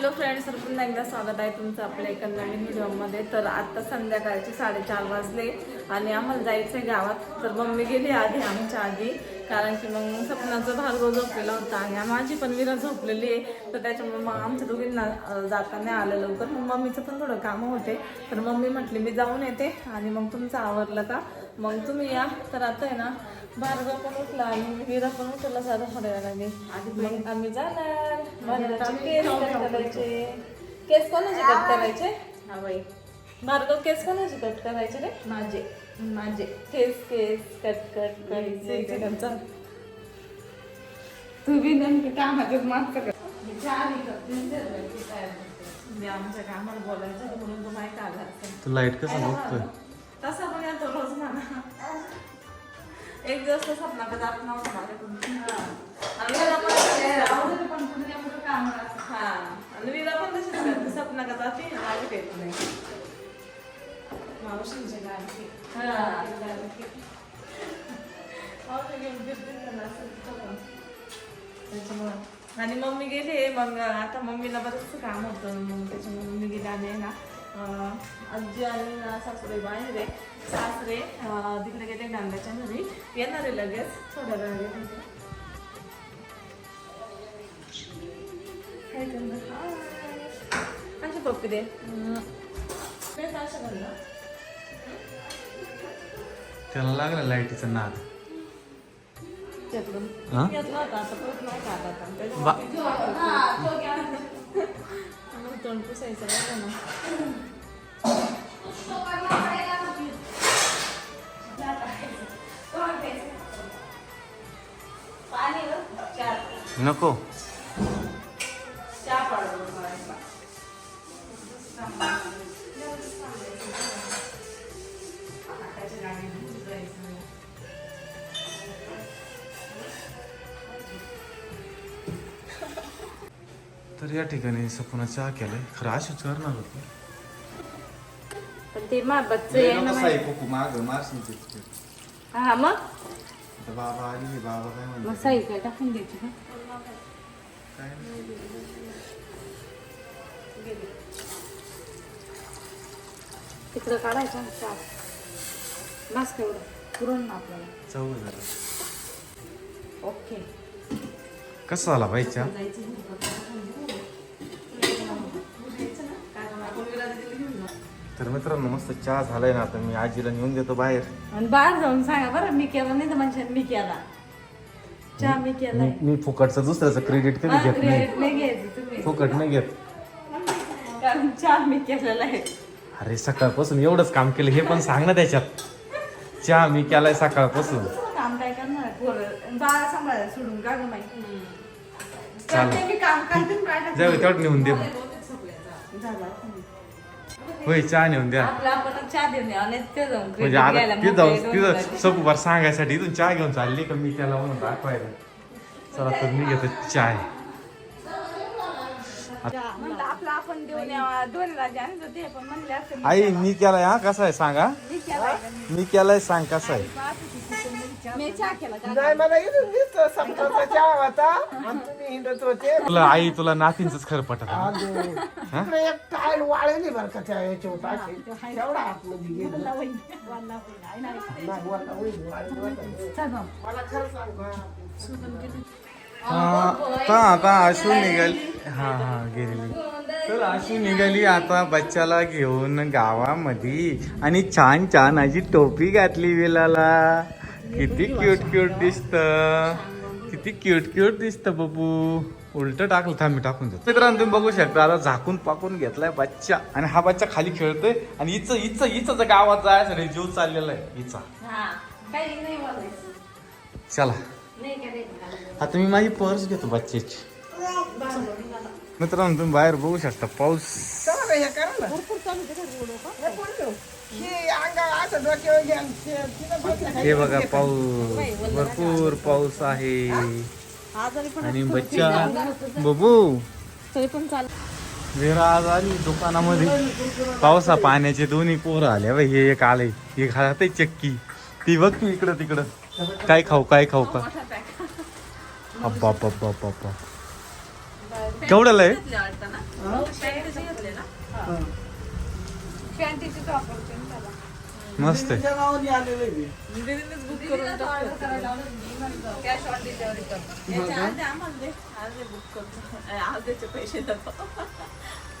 Hello friends तर पुन्हा एकदा स्वागत आहे तुमचं आपल्या एका नवीन व्हिडिओमध्ये. तर आत्ता संध्याकाळचे साडेचार वाजले आणि आम्हाला जायचं आहे गावात. तर मम्मी गेली आधी आमच्या आधी. कारण की मग सपनाचं भार्गव झोपलेला होता आणि माझी पण विरा झोपलेली आहे. तर त्याच्यामुळे मग आमच्या दोघींना जाताना जाता नाही आलं लवकर. मग मम्मीचं पण थोडं कामं होते. तर मम्मी म्हटली मी जाऊन येते आणि मग तुमचं आवरलं का? मग तुम्ही या तर आता आहे ना भार्गव पण उठला आणि विरा पण उठला साधा थोड्या वेळाने मग आम्ही जाणार केस कोणाचे कट करायचे हा भार्गव केस कोणाचे कट करायचे रे माझे माझे केस केस कट कट करायचे तू बी नेमकं कामाचं मागचं कर मी आमच्या कामाला बोलायचं होतं म्हणून तो माहिती आला असेल तू लाइट कसा बघतोय तसा पण येतो रोज म्हणा एक दिवस तर सपना जात नव्हता माझ्याकडून पण तशीच करते. हा आणि विरा पण तशीच करते सपना का जाते माझी येत नाही मावशींच्या गाडी हा मावशी घेऊन फिरते. त्याच्यामुळं आणि मम्मी गेले मग आता मम्मीला बरंच काम होतं मग त्याच्यामुळे मम्मी गेले आणि ना आजी आणि सासूबाई बाहेर आहे. सासरे तिकडे गेले नांद्याच्या घरी. येणार आहे लगेच. थोड्या वेळ काय करणार? हाय. अशी पप्पी दे. त्याला लागला लाईटीचा नाद. त्याकडून? घेतला होता आता परत नाही का आता. बा- मग तोंड पुसायचं राहिलं ना नको. तर या ठिकाणी सपना चहा केलाय. खरं अशीच करणार होती. पण ते. माग मारशील हा मग? बाबा आली बाबा काय मग म्हणतो साई काय टाकून द्यायची का? काय तिकडं काढायचं ना चार बस केवढं पुरण ना आपल्याला. चव झालं ओके. कसा आला बाई चहा? तर मित्रांनो मस्त चहा झालाय ना आता मी आजीला नेऊन देतो बाहेर. आणि बाहेर जाऊन सांगा बरं मी केला नाही तर म्हणजे मी केला. चहा मी केलाय. मी फुकटचं दुसऱ्याचं क्रेडिट कधी घेत नाही. नाही घ्यायचं तुम्ही. फुकट नाही घेत. कारण चहा मी केलेला आहे. अरे सकाळपासून एवढंच काम केलं हे पण सांग ना त्याच्यात. चहा मी केलाय सकाळपासून. काम काय करणार? पोरं बाळा सांभाळायला सोडून का गं माहिती चालेल. करते मी काम करते आणि काय जाऊ तेवढं नेऊन दे मग. झालं. होय चहा नेऊन द्या. आपलं आपण चहा देऊन यावं, नाही ते जाऊन म्हणजे आता तिथं झाले. सकुबार सांगायसाठी इथून चहा घेऊन चालली का मी त्याला म्हणून दाखवायला. चला तर मी घेतो चाय म्हणलं आपलं आपण देऊन यावा दोन राजा आणि होते पण म्हणले असं आई मी केलाय हा कसा आहे? सांगा. मी केलाय. का नाही? मी केलाय सांग कसा आहे? मी चहा केला का? नाही मला इथून दिसतो समजाचा चहा होता. आणि तुम्ही हिंडत होते तुला आई तुला नातींच खरं पटत एक टाईल वाळली बरं का त्या याच्या होता तेवढा आतमध्ये गेलो? नाही, होईल, वाळली होतं. मला खरं सांग का? आता निघाली. हा हा गेलेली. तर आशू निघाली आता बच्चाला घेऊन गावामध्ये. आणि छान छान अशी टोपी घातली विलाला. किती क्यूट क्यूट दिसत. किती क्यूट क्यूट दिसत बाबू. उलट टाकलं थांब मी टाकून देतो. मित्रांनो तुम्ही बघू शकता आता झाकून पाकून घेतलाय बच्चा. आणि हा बच्चा खाली खेळतोय. आणि हिचं हिचं हिचं गावात जायचं नाही जीव चाललेला आहे. हिचा. चला? आता मी माझी पर्स घेतो बच्चेची. मित्रांनो तुम्ही बाहेर बघू शकता पाऊस. चला हे करा ना. हे बोललो. हे अंगा असं डोक्यावर घ्या आणि ते- तिनं बसलं का? हे बघा पाऊस. भरपूर पाऊस आहे. आजारी पण आणि बच्चा. बबू. तरी पण चाल वेरा आज आली दुकानामध्ये. पावसा पाण्याचे दोन्ही पोरं आले. बाई हे एक आलंय. हे खाते चक्की. ती बघ ती इकडं तिकडं. काय खाऊ काय खाऊ का? अब्बा अब्बा अब्बा अब्बा. केवढ्याला आहे? त्याला. मस्त आहे.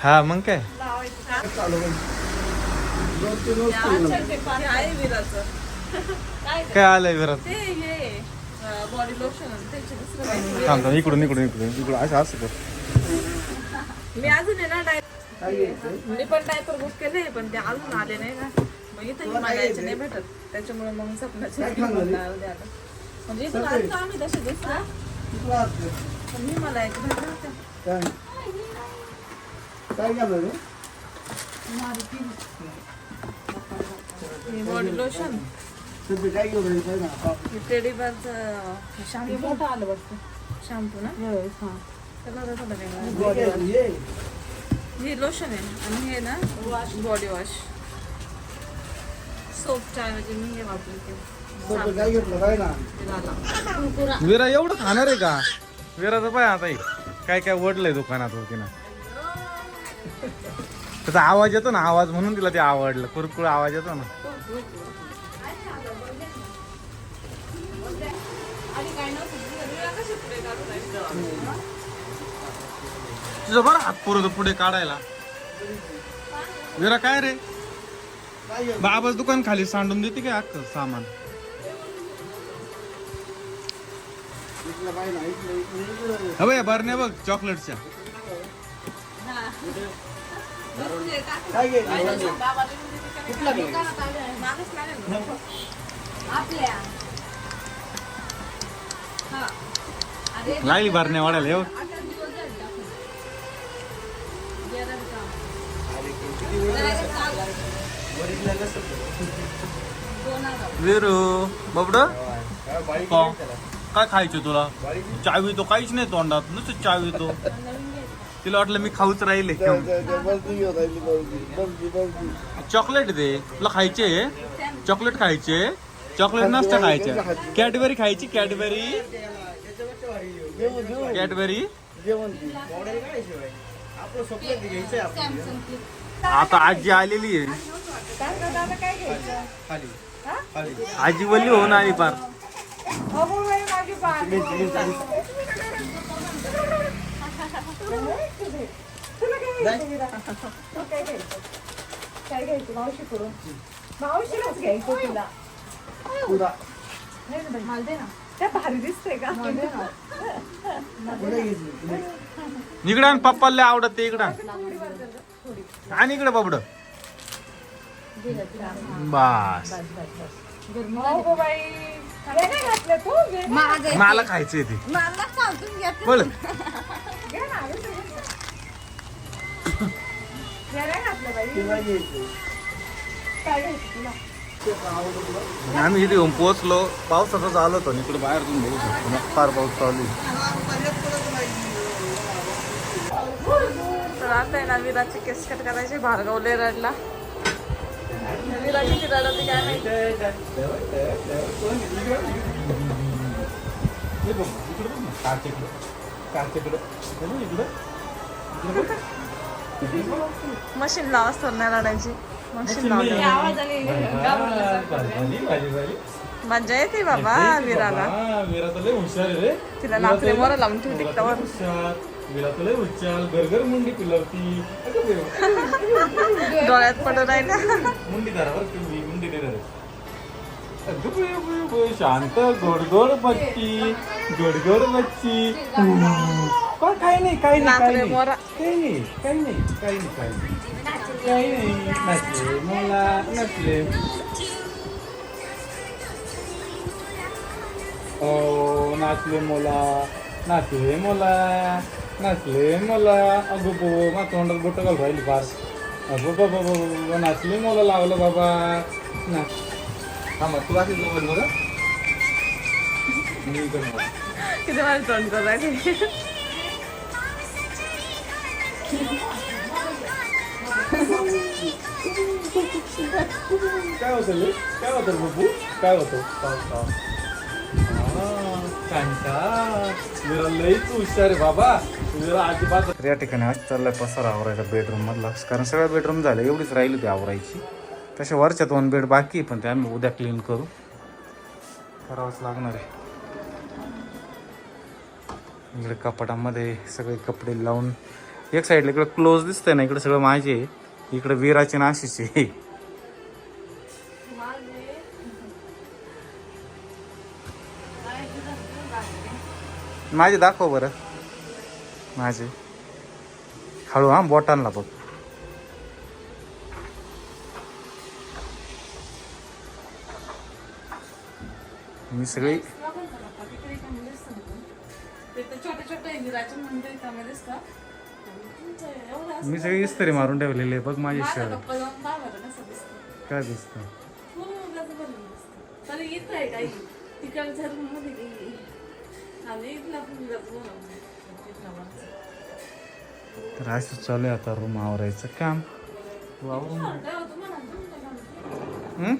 हा मग काय? काय आलंय विरात हे बॉडी लोशन थांब थांब इकडून इकडून इकडून इकडून. असं असं कर. मी अजून आहे ना डाय काय घ्यायचं? मी पण डायपर बुक केले पण ते अजून आले नाही ना. मग इथं काय मागायचे? नाही भेटत. त्याच्यामुळे मग सपनाचे. म्हणजे इथून आलो आम्ही तसे मी मला एक भेटला होता. काय? रे? बॉडी लोशन काय घेऊन? हा. टेडी बारचं शॅम्पू मोठं आलं वाटतं. शॅम्पू ना? हां. हे हे. हे लोशन आहे. आणि हे ना बॉडी वॉश सोपच्या ऐवजी मी हे वापरते. विरा एवढं खाणार आहे का? विराचं पाय आता हे. काय काय वडलंय दुकानात होती ना. त्याचा आवाज येतो ना आवाज म्हणून तिला ते आवडलं. कुरकुर आवाज येतो ना. तुझं बरं हात पुरं पुढे काढायला विरा काय रे? बाबाच दुकान खाली सांडून देते काय अख्खं सामान. हवं बरण्या बघ चॉकलेटच्या लागेल ना. आपल्या हा विरू बबड? काय खायचं तुला? चावी तो काहीच नाही तोंडात नुसतं चावी तो तिला वाटलं मी खाऊच राहिले. बर्फी. चॉकलेट दे. तुला खायचे? चॉकलेट खायचे? चॉकलेट नसतं खायचे कॅडबरी खायची कॅडबरी? कॅडबरी. आता आजी आलेली आहे. आजी बोलली हो ना आली पार काय घ्यायचं? मावशी करून. मावशीलाच घ्यायचं तुला. पुरा. नाही ना बाई, मला दे ना. त्या भारी दिसते का? पप्पाला आवडत ते इकडं. आणि इकडे बाबड. बस. मला खायचंय ते. बोल. पण आम्ही इथे येऊन पोहोचलो. पावसाचा आलो होतो. आणि इकडे बाहेर तुम्ही बघू शकतो फार पाऊस चालू आता आहे ना विराचे केस कट करायचे भार्गवले रडला. विरा किती काय माहिती? मशीन लावा असतो नाही रडायची मशीन लावली. मजा येते बाबा विराला. विरा तर लय हुशार आहे रे. तिला नाचले मोर लावून ठेवते तर लय हुशार गरगर मुंडी पिलवती. डोळ्यात मुंडी धरावर तुम्ही मुंडी धरा. बे, बे, बे, शांत गोडगोड बच्ची गोडगोड बच्ची. काय काही नाही काही नाही काही नाचले नाही. काही नाही काही नाही काही नाही काही नाही. काही नाही नसले मला नसले ओ नाचले मोला नाचले मोला नाचले मोला अगो बो मा तोंडात बोट घाल राहिली फार अगो बाबा बाबा नाचले मोला लावलं बाबा ना हा मग तू असेल मोबाईल बघा मी इकडे बघा. किती माझी तोंड करून राहिली काय होतं रे काय होतं बाबू काय होतं पाऊस पाऊस तर या ठिकाणी आज चाललाय पसारा आवरायचा बेडरूम मधला. कारण सगळ्या बेडरूम झाले एवढीच राहिली होती आवरायची. तशा वरच्या दोन बेड बाकी आहे, पण ते आम्ही उद्या क्लीन करू. करावंच लागणार आहे. इकडे कपाटामध्ये सगळे कपडे लावून एक साईडला इकडे क्लोज दिसतंय ना इकडे सगळं माझे आहे. इकडे विराचे नाशिचे माझे दाखव बरं. माझे. हळू हा बोटांना बघ. मी सगळी मी सगळी इस्त्री मारून ठेवलेली आहे. बघ माझी शर्ट दिसतं? काय दिसतं? तरी असं चालू आहे आता रूम आवरायचं काम. काय घरात? हं?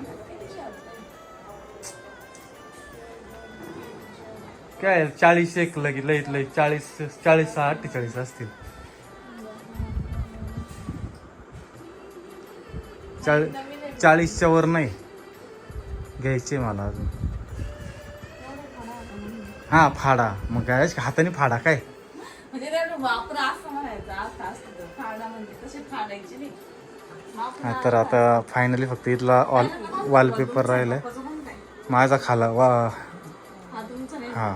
काय चाळीस एक लगी लईत लई चाळीस चाळीस सहा अठ्ठेचाळीस असतील. चाळी चाळीसच्या वर नाही. घ्यायचे मला अजून. हा फाडा. मग काय हाताने फाडा काय? म्हणजे त्याला वापर असं म्हणायचं असं असतं. फाडा म्हणजे तसे फाडायचे नाही. वापर हा तर आता फायनली फक्त इथला ऑल वॉलपेपर राहिलाय. माझा खाला वा. हा हा.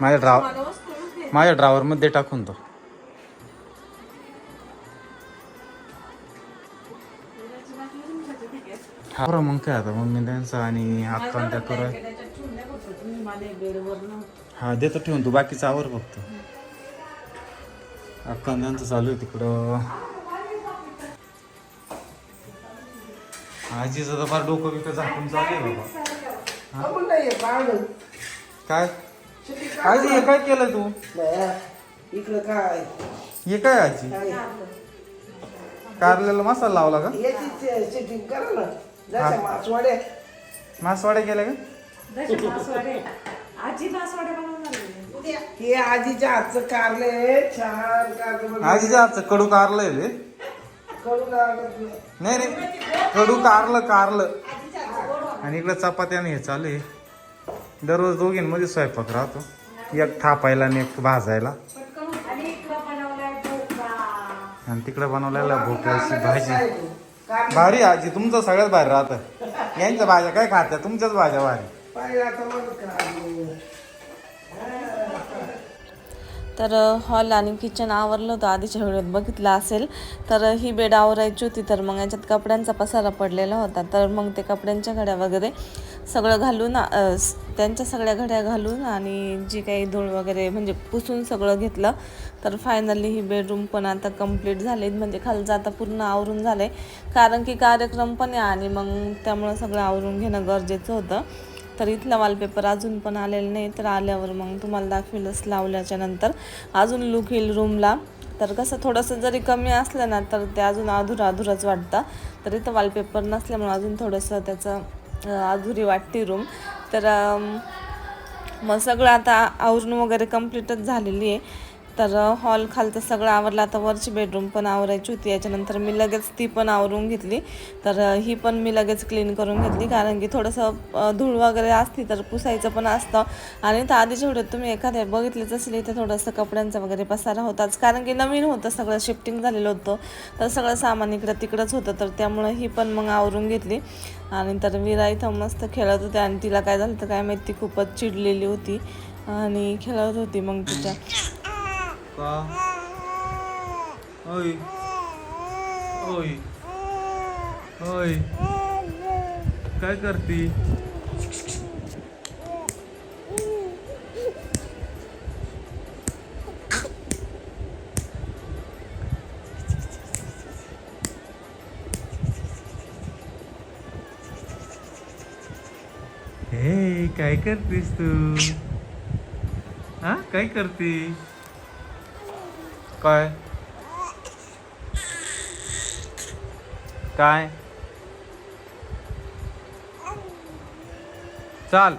माझ्या ड्राव. माझ्या ड्रावरमध्ये टाकून तो. हा बरं मग काय आता? मम्मी त्यांचा आणि अक्का त्या करू. हा देतो ठेवून तू बाकीचा आवर फक्त. त्यांचं चालू आहे तिकडं. आजीचं तर फार डोकं बिकं झाकून चालू आहे बाबा. नाही काय? आजी हे काय केलं तू? इकडं काय? हे काय आजी? काय? कारल्याला मसाला लावला का? याची सेटिंग करा ना. जशा मासवाड्या. मासवाड्या केल्या का? आजी मासवाडे आहे. हे आजीच्या हातचं कारले छान कारले. आजीच्या हातचं कडू कारलंय रे. कडू लागत नाही. नाही रे कडू कारलं कारलं. आणि इकडं चपात्याने हे चालू आहे. दररोज दोघींमध्ये स्वयंपाक राहतो. एक थापायला आणि एक भाजायला. आणि इकडं बनवलाय ढोकळा आणि तिकडे बनवलेला भोपळ्याची भाजी? कारले भारी आजी तुमचं सगळ्यात भारी राहतं. यांच्या भाज्या काय खात्या तुमच्याच भाज्या भारी. तर हॉल आणि किचन आवरलं होतं आधीच्या व्हिडिओत बघितलं असेल. तर ही बेड आवरायची होती तर मग याच्यात कपड्यांचा पसारा पडलेला होता. तर मग ते कपड्यांच्या घड्या वगैरे सगळं घालून त्यांच्या सगळ्या घड्या घालून आणि जी काही धूळ वगैरे म्हणजे पुसून सगळं घेतलं. तर फायनली ही बेडरूम पण आता कंप्लीट झाले म्हणजे खालचं आता पूर्ण आवरून झाले कारण की कार्यक्रम पण आहे आणि मग त्यामुळं सगळं आवरून घेणं गरजेचं होतं. तर इथला वॉलपेपर अजून पण आलेला नाही तर आल्यावर मग तुम्हाला दाखवेलच लावल्याच्या नंतर. अजून लुक येईल रूमला तर कसं थोडंसं जरी कमी असलं ना तर ते अजून अधुरं अधुरंच वाटतं. तर इथं वॉलपेपर नसल्यामुळे अजून थोडंसं त्याचं अधुरी वाटते रूम तर मग सगळं आता आवरून वगैरे कम्प्लीटच झालेली आहे. तर हॉल खालचं सगळं आवरलं. आता वरची बेडरूम पण आवरायची होती. याच्यानंतर मी लगेच ती पण आवरून घेतली. तर ही पण मी लगेच क्लीन करून घेतली. कारण की थोडंसं धूळ वगैरे असती तर पुसायचं पण असतं. आणि तर आधीच्या व्हिडिओत तुम्ही एखाद्या बघितलेच असली इथे थोडंसं कपड्यांचा वगैरे पसारा होताच. कारण की नवीन होतं सगळं शिफ्टिंग झालेलं होतं. तर सगळं सामान इकडं तिकडंच होतं. तर त्यामुळं ही पण मग आवरून घेतली. आणि तर विरा इथं मस्त खेळत होते आणि तिला काय झालं तर काय माहिती खूपच चिडलेली होती. आणि खेळत होती मग तिच्या. का ओय ओय ओय काय करती हे काय करतीस तू हा काय करती काय? काय? चाल.